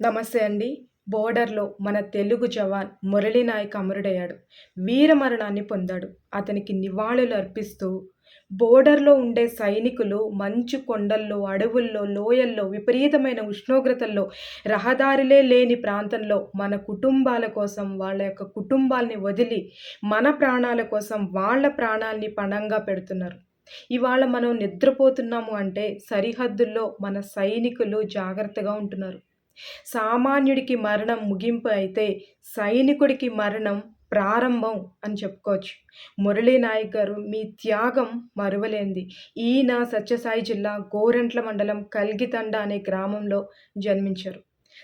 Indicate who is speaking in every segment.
Speaker 1: నమస్తే అండి. బోర్డర్లో మన తెలుగు జవాన్ మురళీనాయక్ అమరుడయ్యాడు. వీరమరణాన్ని పొందాడు. అతనికి నివాళులు అర్పిస్తూ బోర్డర్లో ఉండే సైనికులు మంచు కొండల్లో అడవుల్లో లోయల్లో విపరీతమైన ఉష్ణోగ్రతల్లో రహదారులే లేని ప్రాంతంలో మన కుటుంబాల కోసం వాళ్ళ యొక్క కుటుంబాల్ని వదిలి మన ప్రాణాల కోసం వాళ్ళ ప్రాణాల్ని పణంగా పెడుతున్నారు. ఇవాళ మనం నిద్రపోతున్నాము అంటే సరిహద్దుల్లో మన సైనికులు జాగ్రత్తగా ఉంటున్నారు. సామాన్యుడికి మరణం ముగింపు అయితే సైనికుడికి మరణం ప్రారంభం అని చెప్పుకోవచ్చు. మురళీ నాయక్ గారు మీ త్యాగం మరువలేంది. ఈయన సత్యసాయి జిల్లా గోరంట్ల మండలం కల్గితండ అనే గ్రామంలో జన్మించారు.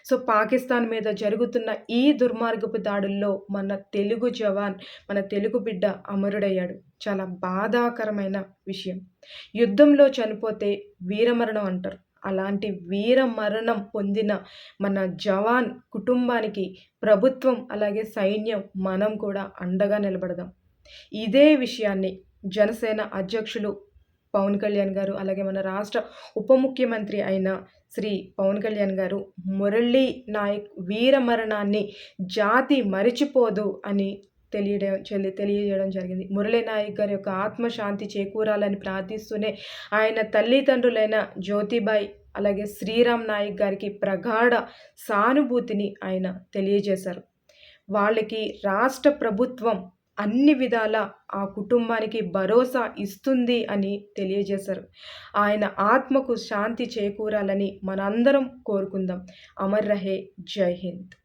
Speaker 1: సో పాకిస్తాన్ మీద జరుగుతున్న ఈ దుర్మార్గపు దాడుల్లో మన తెలుగు జవాన్ మన తెలుగు బిడ్డ అమరుడయ్యాడు. చాలా బాధాకరమైన విషయం. యుద్ధంలో చనిపోతే వీరమరణం అంటారు. అలాంటి వీర మరణం పొందిన మన జవాన్ కుటుంబానికి ప్రభుత్వం అలాగే సైన్యం మనం కూడా అండగా నిలబడదాం. ఇదే విషయాన్ని జనసేన అధ్యక్షులు పవన్ కళ్యాణ్ గారు అలాగే మన రాష్ట్ర ఉప ముఖ్యమంత్రి అయిన శ్రీ పవన్ కళ్యాణ్ గారు మురళీ నాయక్ వీర మరణాన్ని జాతి మరిచిపోదు అని తెలియడం తెలియజేయడం జరిగింది. మురళీ నాయక్ గారి యొక్క ఆత్మశాంతి చేకూరాలని ప్రార్థిస్తూనే ఆయన తల్లిదండ్రులైన జ్యోతిబాయ్ అలాగే శ్రీరామ్ నాయక్ గారికి ప్రగాఢ సానుభూతిని ఆయన తెలియజేశారు. వాళ్ళకి రాష్ట్ర ప్రభుత్వం అన్ని విధాల ఆ కుటుంబానికి భరోసా ఇస్తుంది అని తెలియజేశారు. ఆయన ఆత్మకు శాంతి చేకూరాలని మనందరం కోరుకుందాం. అమర్ రహే. జై హింద్.